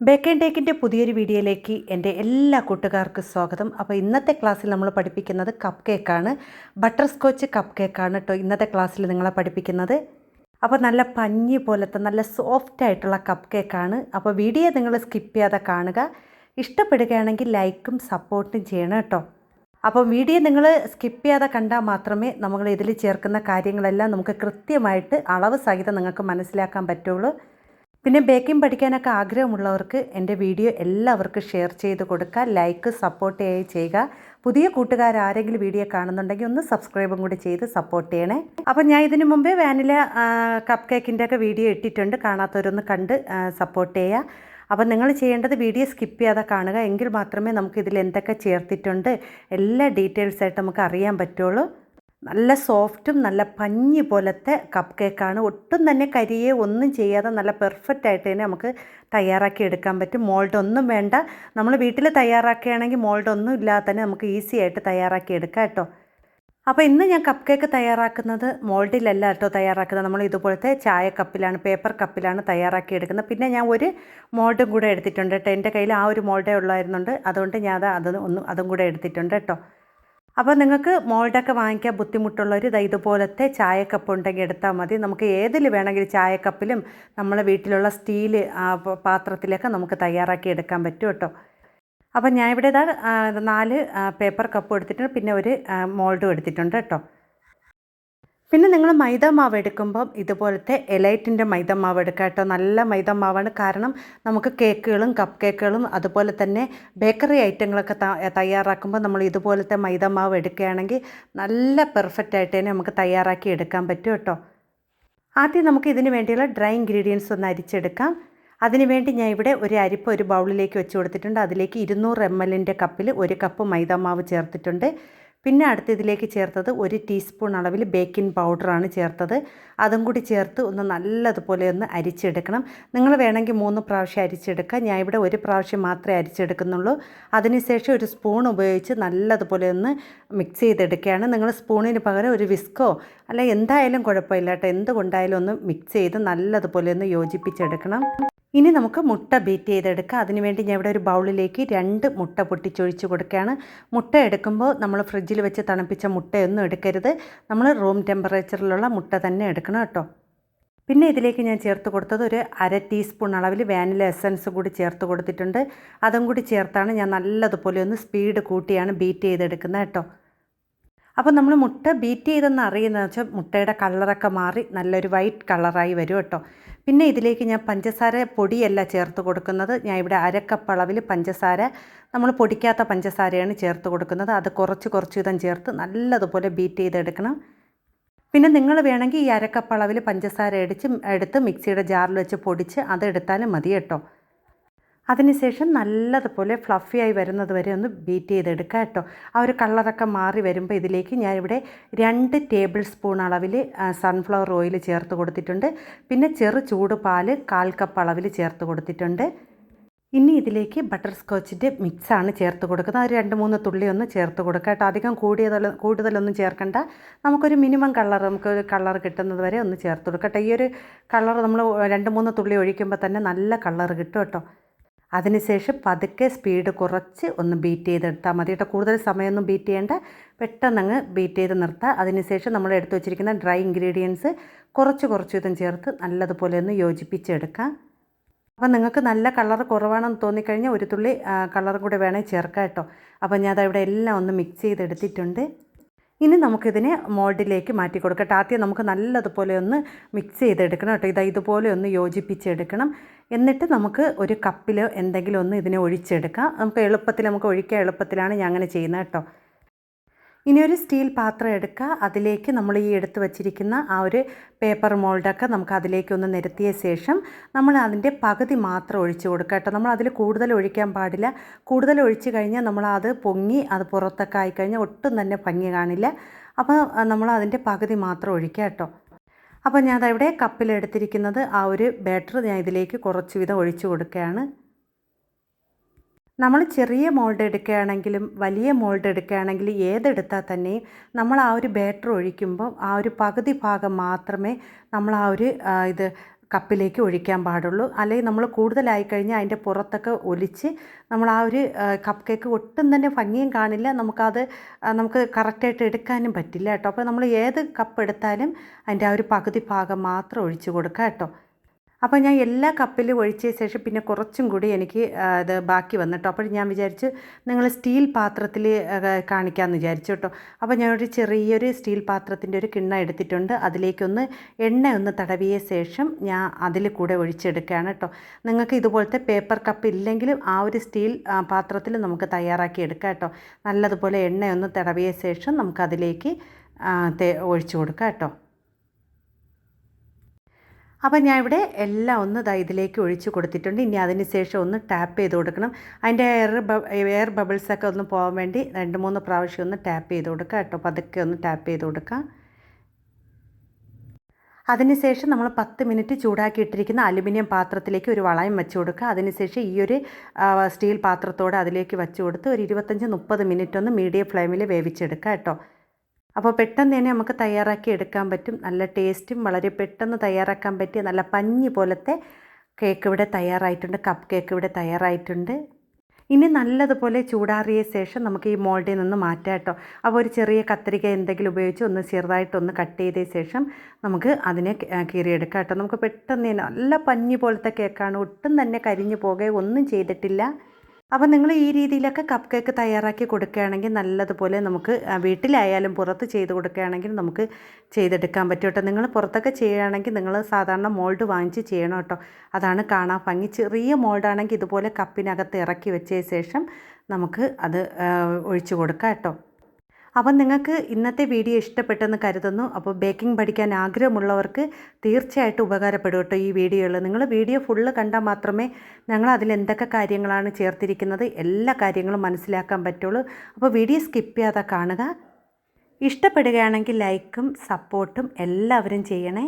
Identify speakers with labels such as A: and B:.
A: Bake ടേക്കിന്റെ പുതിയൊരു വീഡിയോയിലേക്ക് എന്റെ എല്ലാ കൂട്ടുകാർക്കും സ്വാഗതം. അപ്പോൾ ഇന്നത്തെ ക്ലാസ്സിൽ നമ്മൾ പഠിപ്പിക്കുന്നത് കപ്പ് കേക്കാണ് ബട്ടർ സ്കോച്ച് കപ്പ് കേക്കാണ് കേട്ടോ ഇന്നത്തെ ക്ലാസ്സിൽ നിങ്ങളെ പഠിപ്പിക്കുന്നത്. അപ്പോൾ നല്ല പഞ്ഞി പോലത്തെ നല്ല സോഫ്റ്റ് ആയിട്ടുള്ള കപ്പ് കേക്കാണ് അപ്പോൾ വീഡിയോ നിങ്ങൾ സ്കിപ്പ് ചെയ്യാതെ കാണുക. ഇഷ്ടപ്പെടുകയാണെങ്കിൽ ലൈക്കും സപ്പോർട്ടും ചെയ്യണം കേട്ടോ അപ്പോൾ വീഡിയോ നിങ്ങൾ സ്കിപ്പ് ചെയ്യാതെ കണ്ടാൽ മാത്രമേ നമ്മൾ ഇതിൽ ചേർക്കുന്ന കാര്യങ്ങളെല്ലാം നമുക്ക് കൃത്യമായിട്ട് അളവ് സഹിതം നിങ്ങൾക്ക് മനസ്സിലാക്കാൻ പറ്റുള്ളൂ. പിന്നെ ബേക്കിംഗ് പഠിക്കാനൊക്കെ ആഗ്രഹമുള്ളവർക്ക് എന്റെ വീഡിയോ എല്ലാവർക്കും ഷെയർ ചെയ്ത് കൊടുക്കുക ലൈക്ക് സപ്പോർട്ട് ചെയ്യുക. പുതിയ കൂട്ടുകാർ ആരെങ്കിലും വീഡിയോ കാണുന്നുണ്ടെങ്കിൽ ഒന്ന് സബ്സ്ക്രൈബും കൂടി ചെയ്ത് സപ്പോർട്ട് ചെയ്യണേ. അപ്പം ഞാൻ ഇതിനു മുമ്പേ വാനില കപ്പ് കേക്കിന്റെ ഒക്കെ വീഡിയോ ഇട്ടിട്ടുണ്ട്. കാണാത്തവരൊന്ന് കണ്ട് സപ്പോർട്ട് ചെയ്യുക. അപ്പം നിങ്ങൾ ചെയ്യേണ്ടത് വീഡിയോ സ്കിപ്പ് ചെയ്യാതെ കാണുക. എങ്കിൽ മാത്രമേ നമുക്ക് ഇതിൽ എന്തൊക്കെ ചേർത്തിട്ടുണ്ട് എല്ലാ ഡീറ്റെയിൽസ് ആയിട്ട് നമുക്ക് അറിയാൻ പറ്റുള്ളൂ. നല്ല സോഫ്റ്റും നല്ല പഞ്ഞി പോലത്തെ കപ്പ് കേക്കാണ് ഒട്ടും തന്നെ കരിയെ ഒന്നും ചെയ്യാതെ നല്ല പെർഫെക്റ്റ് ആയിട്ട് തന്നെ നമുക്ക് തയ്യാറാക്കി എടുക്കാൻ പറ്റും. മോൾഡ് ഒന്നും വേണ്ട. നമ്മൾ വീട്ടിൽ തയ്യാറാക്കുകയാണെങ്കിൽ മോൾഡ് ഒന്നും ഇല്ലാതെ തന്നെ നമുക്ക് ഈസി ആയിട്ട് തയ്യാറാക്കി എടുക്കാം കേട്ടോ. അപ്പോൾ ഇന്ന് ഞാൻ കപ്പ് കേക്ക് തയ്യാറാക്കുന്നത് മോൾഡിലല്ല കേട്ടോ തയ്യാറാക്കുന്നത്. നമ്മൾ ഇതുപോലത്തെ ചായ കപ്പിലാണ് പേപ്പർ കപ്പിലാണ് തയ്യാറാക്കി എടുക്കുന്നത്. പിന്നെ ഞാൻ ഒരു മോൾഡും കൂടെ എടുത്തിട്ടുണ്ട് കേട്ടോ. എന്റെ കയ്യിൽ ആ ഒരു മോൾഡേ ഉള്ളായിരുന്നുണ്ട്. അതുകൊണ്ട് ഞാൻ അത് അത് ഒന്നും അതും കൂടെ എടുത്തിട്ടുണ്ട് കേട്ടോ. അപ്പോൾ നിങ്ങൾക്ക് മോൾഡൊക്കെ വാങ്ങിക്കാൻ ബുദ്ധിമുട്ടുള്ളവർ ഇതാ ഇതുപോലത്തെ ചായക്കപ്പ് ഉണ്ടെങ്കിൽ എടുത്താൽ മതി. നമുക്ക് ഏതിൽ വേണമെങ്കിലും ചായക്കപ്പിലും നമ്മളെ വീട്ടിലുള്ള സ്റ്റീൽ പാത്രത്തിലൊക്കെ നമുക്ക് തയ്യാറാക്കി എടുക്കാൻ പറ്റും കേട്ടോ. അപ്പോൾ ഞാൻ ഇവിടെ നാല് പേപ്പർ കപ്പ് എടുത്തിട്ടുണ്ട്. പിന്നെ ഒരു മോൾഡും എടുത്തിട്ടുണ്ട് കേട്ടോ. പിന്നെ നിങ്ങൾ മൈദ മാവ് എടുക്കുമ്പം ഇതുപോലത്തെ എലൈറ്റിന്റെ മൈദ മാവ് എടുക്കുക കേട്ടോ. നല്ല മൈദ മാവാണ് കാരണം നമുക്ക് കേക്കുകളും കപ്പ് കേക്കുകളും അതുപോലെ തന്നെ ബേക്കറി ഐറ്റങ്ങളൊക്കെ തയ്യാറാക്കുമ്പോൾ നമ്മൾ ഇതുപോലത്തെ മൈദ മാവ് എടുക്കുകയാണെങ്കിൽ നല്ല പെർഫെക്റ്റ് ആയിട്ട് തന്നെ നമുക്ക് തയ്യാറാക്കി എടുക്കാൻ പറ്റും കേട്ടോ. ആദ്യം നമുക്ക് ഇതിന് വേണ്ടിയുള്ള ഡ്രൈ ഇൻഗ്രീഡിയൻസ് ഒന്ന് അരിച്ചെടുക്കാം. അതിനുവേണ്ടി ഞാൻ ഇവിടെ ഒരു അരിപ്പ് ഒരു ബൗളിലേക്ക് വെച്ച് കൊടുത്തിട്ടുണ്ട്. അതിലേക്ക് ഇരുന്നൂറ് എം എല്ലിന്റെ കപ്പിൽ ഒരു കപ്പ് മൈദ മാവ് ചേർത്തിട്ടുണ്ട്. പിന്നെ അടുത്ത് ഇതിലേക്ക് ചേർത്തത് ഒരു ടീസ്പൂൺ അളവിൽ ബേക്കിംഗ് പൗഡറാണ് ചേർത്തത്. അതും കൂടി ചേർത്ത് ഒന്ന് നല്ലതുപോലെ ഒന്ന് അരിച്ചെടുക്കണം. നിങ്ങൾ വേണമെങ്കിൽ മൂന്ന് പ്രാവശ്യം അരിച്ചെടുക്കുക ഞാൻ ഇവിടെ ഒരു പ്രാവശ്യം മാത്രമേ അരിച്ചെടുക്കുന്നുള്ളൂ. അതിനുശേഷം ഒരു സ്പൂൺ ഉപയോഗിച്ച് നല്ലതുപോലെ ഒന്ന് മിക്സ് ചെയ്തെടുക്കുകയാണ്. നിങ്ങൾ സ്പൂണിന് പകരം ഒരു വിസ്കോ അല്ല എന്തായാലും കുഴപ്പമില്ല കേട്ടോ. എന്തുകൊണ്ടായാലും ഒന്ന് മിക്സ് ചെയ്ത് നല്ലതുപോലെ ഒന്ന് യോജിപ്പിച്ചെടുക്കണം. ഇനി നമുക്ക് മുട്ട ബീറ്റ് ചെയ്തെടുക്കാം. അതിനുവേണ്ടി ഞാൻ ഇവിടെ ഒരു ബൗളിലേക്ക് രണ്ട് മുട്ട പൊട്ടിച്ചൊഴിച്ച് കൊടുക്കുകയാണ്. മുട്ട എടുക്കുമ്പോൾ നമ്മൾ ഫ്രിഡ്ജിൽ വെച്ച് തണുപ്പിച്ച മുട്ടയൊന്നും എടുക്കരുത്. നമ്മൾ റൂം ടെമ്പറേച്ചറിലുള്ള മുട്ട തന്നെ എടുക്കണം കേട്ടോ. പിന്നെ ഇതിലേക്ക് ഞാൻ ചേർത്ത് കൊടുത്തത് ഒരു അര ടീസ്പൂൺ അളവിൽ വാനില എസൻസ് കൂടി ചേർത്ത് കൊടുത്തിട്ടുണ്ട്. അതും കൂടി ചേർത്താണ് ഞാൻ നല്ലതുപോലെ ഒന്ന് സ്പീഡ് കൂട്ടിയാണ് ബീറ്റ് ചെയ്തെടുക്കുന്നത് കേട്ടോ. അപ്പോൾ നമ്മൾ മുട്ട ബീറ്റ് ചെയ്തെന്ന് അറിയുന്നതെന്ന് വെച്ചാൽ മുട്ടയുടെ കളറൊക്കെ മാറി നല്ലൊരു വൈറ്റ് കളറായി വരും കേട്ടോ. പിന്നെ ഇതിലേക്ക് ഞാൻ പഞ്ചസാര പൊടിയല്ല ചേർത്ത് കൊടുക്കുന്നത്. ഞാൻ ഇവിടെ അരക്കപ്പ് അളവിൽ പഞ്ചസാര നമ്മൾ പൊടിക്കാത്ത പഞ്ചസാരയാണ് ചേർത്ത് കൊടുക്കുന്നത്. അത് കുറച്ച് കുറച്ച് വിധം ചേർത്ത് നല്ലതുപോലെ ബീറ്റ് ചെയ്തെടുക്കണം. പിന്നെ നിങ്ങൾ വേണമെങ്കിൽ ഈ അരക്കപ്പ് അളവിൽ പഞ്ചസാര അടിച്ച് എടുത്ത് മിക്സിയുടെ ജാറിൽ വെച്ച് പൊടിച്ച് അതെടുത്താലും മതി കേട്ടോ. അതിനുശേഷം നല്ലതുപോലെ ഫ്ലഫിയായി വരുന്നത് വരെ ഒന്ന് ബീറ്റ് ചെയ്തെടുക്കുക കേട്ടോ. ആ ഒരു കളറൊക്കെ മാറി വരുമ്പോൾ ഇതിലേക്ക് ഞാനിവിടെ രണ്ട് ടേബിൾ സ്പൂൺ അളവിൽ സൺഫ്ലവർ ഓയിൽ ചേർത്ത് കൊടുത്തിട്ടുണ്ട്. പിന്നെ ചെറു ചൂട് പാൽ കാൽ കപ്പ് അളവിൽ ചേർത്ത് കൊടുത്തിട്ടുണ്ട്. ഇനി ഇതിലേക്ക് ബട്ടർ സ്കോച്ചിന്റെ മിക്സാണ് ചേർത്ത് കൊടുക്കുന്നത്. അത് രണ്ട് മൂന്ന് തുള്ളി ഒന്ന് ചേർത്ത് കൊടുക്കുക കേട്ടോ. അധികം കൂടിയതല്ല കൂടുതലൊന്നും ചേർക്കണ്ട. നമുക്കൊരു മിനിമം കളർ നമുക്ക് കളർ കിട്ടുന്നത് വരെ ഒന്ന് ചേർത്ത് കൊടുക്കട്ടെ ഈ ഒരു കളർ നമ്മൾ രണ്ട് മൂന്ന് തുള്ളി ഒഴിക്കുമ്പോൾ തന്നെ നല്ല കളർ കിട്ടും കേട്ടോ. അതിനുശേഷം പതുക്കെ സ്പീഡ് കുറച്ച് ഒന്ന് ബീറ്റ് ചെയ്തെടുത്താൽ മതി കേട്ടോ. കൂടുതൽ സമയമൊന്നും ബീറ്റ് ചെയ്യേണ്ട. പെട്ടെന്ന് അങ്ങ് ബീറ്റ് ചെയ്ത് നിർത്തുക അതിനുശേഷം നമ്മൾ എടുത്തു വെച്ചിരിക്കുന്ന ഡ്രൈ ഇൻഗ്രീഡിയൻസ് കുറച്ച് കുറച്ച് വിധം ചേർത്ത് നല്ലതുപോലെ ഒന്ന് യോജിപ്പിച്ചെടുക്കാം. അപ്പോൾ നിങ്ങൾക്ക് നല്ല കളർ കുറവാണെന്ന് തോന്നിക്കഴിഞ്ഞാൽ ഒരു തുള്ളി കളർ കൂടെ വേണമെങ്കിൽ ചേർക്കാം കേട്ടോ. അപ്പോൾ ഞാൻ അതവിടെ എല്ലാം ഒന്ന് മിക്സ് ചെയ്തെടുത്തിട്ടുണ്ട്. ഇനി നമുക്കിതിനെ മോൾഡിലേക്ക് മാറ്റി കൊടുക്കട്ടെ. ആദ്യം നമുക്ക് നല്ലതുപോലെ ഒന്ന് മിക്സ് ചെയ്തെടുക്കണം കേട്ടോ. ഇതാ ഇതുപോലെ ഒന്ന് യോജിപ്പിച്ചെടുക്കണം. എന്നിട്ട് നമുക്ക് ഒരു കപ്പിൽ എന്തെങ്കിലും ഒന്ന് ഇതിനെ ഒഴിച്ചെടുക്കാം. നമുക്ക് എളുപ്പത്തിൽ നമുക്ക് ഒഴിക്കാൻ എളുപ്പത്തിലാണ് ഞാൻ അങ്ങനെ ചെയ്യുന്നത് കേട്ടോ. ഇനി ഒരു സ്റ്റീൽ പാത്രം എടുക്കുക. അതിലേക്ക് നമ്മൾ ഈ എടുത്തു വച്ചിരിക്കുന്ന ആ ഒരു പേപ്പർ മോൾഡൊക്കെ നമുക്ക് അതിലേക്ക് ഒന്ന് നിരത്തിയ ശേഷം നമ്മൾ അതിന്റെ പകുതി മാത്രം ഒഴിച്ച് കൊടുക്കുക കേട്ടോ. നമ്മൾ അതിൽ കൂടുതൽ ഒഴിക്കാൻ പാടില്ല. കൂടുതൽ ഒഴിച്ച് കഴിഞ്ഞാൽ നമ്മൾ അത് പൊങ്ങി അത് പുറത്തൊക്കെ ആയിക്കഴിഞ്ഞാൽ ഒട്ടും തന്നെ ഭംഗി കാണില്ല. അപ്പോൾ നമ്മൾ അതിന്റെ പകുതി മാത്രം ഒഴിക്കുക കേട്ടോ. അപ്പോൾ ഞാൻ കപ്പിലെടുത്തിരിക്കുന്നത് ആ ഒരു ബാറ്റർ ഞാൻ ഇതിലേക്ക് കുറച്ച് വിധം ഒഴിച്ചു കൊടുക്കുകയാണ്. നമ്മൾ ചെറിയ മോൾഡ് എടുക്കുകയാണെങ്കിലും വലിയ മോൾഡ് എടുക്കുകയാണെങ്കിലും ഏതെടുത്താൽ തന്നെയും നമ്മൾ ആ ഒരു ബാറ്റർ ഒഴിക്കുമ്പോൾ ആ ഒരു പകുതി ഭാഗം മാത്രമേ നമ്മൾ ആ ഒരു ഇത് കപ്പിലേക്ക് ഒഴിക്കാൻ പാടുള്ളൂ. അല്ലെങ്കിൽ നമ്മൾ കൂടുതലായി കഴിഞ്ഞാൽ അതിന്റെ പുറത്തൊക്കെ ഒലിച്ച് നമ്മൾ ആ ഒരു കപ്പ് കേക്ക് ഒട്ടും തന്നെ ഭംഗിയും കാണില്ല. നമുക്കത് നമുക്ക് കറക്റ്റായിട്ട് എടുക്കാനും പറ്റില്ല കേട്ടോ. അപ്പോൾ നമ്മൾ ഏത് കപ്പ് എടുത്താലും അതിന്റെ ആ ഒരു പകുതി ഭാഗം മാത്രം ഒഴിച്ച് കൊടുക്കുക കേട്ടോ. അപ്പോൾ ഞാൻ എല്ലാ കപ്പിലും ഒഴിച്ച ശേഷം പിന്നെ കുറച്ചും കൂടി എനിക്ക് അത് ബാക്കി വന്നിട്ടോ അപ്പോൾ ഞാൻ വിചാരിച്ച് നിങ്ങൾ സ്റ്റീൽ പാത്രത്തിൽ കാണിക്കാമെന്ന് വിചാരിച്ചു കേട്ടോ. അപ്പോൾ ഞാനൊരു ചെറിയൊരു സ്റ്റീൽ പാത്രത്തിന്റെ ഒരു കിണ്ണ എടുത്തിട്ടുണ്ട്. അതിലേക്കൊന്ന് എണ്ണ ഒന്ന് തടവിയ ശേഷം ഞാൻ അതിൽ കൂടെ ഒഴിച്ചെടുക്കുകയാണ് കേട്ടോ. നിങ്ങൾക്ക് ഇതുപോലത്തെ പേപ്പർ കപ്പ് ഇല്ലെങ്കിലും ആ ഒരു സ്റ്റീൽ പാത്രത്തിൽ നമുക്ക് തയ്യാറാക്കി എടുക്കാം കേട്ടോ. നല്ലതുപോലെ എണ്ണ ഒന്ന് തടവിയ ശേഷം നമുക്കതിലേക്ക് ഒഴിച്ചു കൊടുക്കാം കേട്ടോ. അപ്പോൾ ഞാൻ ഇവിടെ എല്ലാം ഒന്ന് ദാ ഇതിലേക്ക് ഒഴിച്ചു കൊടുത്തിട്ടുണ്ട്. ഇനി അതിന് ശേഷം ഒന്ന് ടാപ്പ് ചെയ്ത് കൊടുക്കണം. അതിന്റെ എയർ എയർ ബബിൾസൊക്കെ ഒന്ന് പോകാൻ വേണ്ടി രണ്ട് മൂന്ന് പ്രാവശ്യം ഒന്ന് ടാപ്പ് ചെയ്ത് കൊടുക്കുക കേട്ടോ. പതുക്കെ ഒന്ന് ടാപ്പ് ചെയ്ത് കൊടുക്കുക അതിനുശേഷം നമ്മൾ പത്ത് മിനിറ്റ് ചൂടാക്കി ഇട്ടിരിക്കുന്ന അലുമിനിയം പാത്രത്തിലേക്ക് ഒരു വളയം വെച്ച് കൊടുക്കുക. അതിനുശേഷം ഈ ഒരു സ്റ്റീൽ പാത്രത്തോടെ അതിലേക്ക് വെച്ച് കൊടുത്ത് ഒരു ഇരുപത്തഞ്ച് മുപ്പത് മിനിറ്റ് ഒന്ന് മീഡിയം ഫ്ലെയിമിൽ വേവിച്ചെടുക്കുക കേട്ടോ. അപ്പോൾ പെട്ടെന്ന് തന്നെ നമുക്ക് തയ്യാറാക്കി എടുക്കാൻ പറ്റും. നല്ല ടേസ്റ്റും വളരെ പെട്ടെന്ന് തയ്യാറാക്കാൻ പറ്റിയ നല്ല പഞ്ഞി പോലത്തെ കേക്ക് ഇവിടെ തയ്യാറായിട്ടുണ്ട്. കപ്പ് കേക്ക് ഇവിടെ തയ്യാറായിട്ടുണ്ട്. ഇനി നല്ലതുപോലെ ചൂടാറിയ ശേഷം നമുക്ക് ഈ മോൾഡിൽ നിന്ന് മാറ്റാം കേട്ടോ. അപ്പോൾ ഒരു ചെറിയ കത്രിക എന്തെങ്കിലും ഉപയോഗിച്ച് ഒന്ന് ചെറുതായിട്ടൊന്ന് കട്ട് ചെയ്ത ശേഷം നമുക്ക് അതിനെ കീറിയെടുക്കാം കേട്ടോ. നമുക്ക് പെട്ടെന്ന് തന്നെ നല്ല പഞ്ഞി പോലത്തെ കേക്കാണ്. ഒട്ടും തന്നെ കരിഞ്ഞു പോകുകയോ ഒന്നും ചെയ്തിട്ടില്ല. അപ്പോൾ നിങ്ങൾ ഈ രീതിയിലൊക്കെ കപ്പ് കേക്ക് തയ്യാറാക്കി കൊടുക്കുകയാണെങ്കിൽ നല്ലതുപോലെ നമുക്ക് വീട്ടിലായാലും പുറത്ത് ചെയ്ത് കൊടുക്കുകയാണെങ്കിൽ നമുക്ക് ചെയ്തെടുക്കാൻ പറ്റും കേട്ടോ. നിങ്ങൾ പുറത്തൊക്കെ ചെയ്യുകയാണെങ്കിൽ നിങ്ങൾ സാധാരണ മോൾഡ് വാങ്ങിച്ച് ചെയ്യണം കേട്ടോ. അതാണ് കാണാൻ ഭംഗി. ചെറിയ മോൾഡാണെങ്കിൽ ഇതുപോലെ കപ്പിനകത്ത് ഇറക്കി വെച്ച ശേഷം നമുക്ക് അത് ഒഴിച്ചു കൊടുക്കാം കേട്ടോ. അപ്പം നിങ്ങൾക്ക് ഇന്നത്തെ വീഡിയോ ഇഷ്ടപ്പെട്ടെന്ന് കരുതുന്നു. അപ്പോൾ ബേക്കിംഗ് പഠിക്കാൻ ആഗ്രഹമുള്ളവർക്ക് തീർച്ചയായിട്ടും ഉപകാരപ്പെടും കേട്ടോ ഈ വീഡിയോയിൽ നിങ്ങൾ വീഡിയോ ഫുള്ള് കണ്ടാൽ മാത്രമേ ഞങ്ങൾ അതിൽ എന്തൊക്കെ കാര്യങ്ങളാണ് ചേർത്തിരിക്കുന്നത് എല്ലാ കാര്യങ്ങളും മനസ്സിലാക്കാൻ പറ്റുള്ളൂ. അപ്പോൾ വീഡിയോ സ്കിപ്പ് ചെയ്യാതെ കാണുക. ഇഷ്ടപ്പെടുകയാണെങ്കിൽ ലൈക്കും സപ്പോർട്ടും എല്ലാവരും ചെയ്യണേ.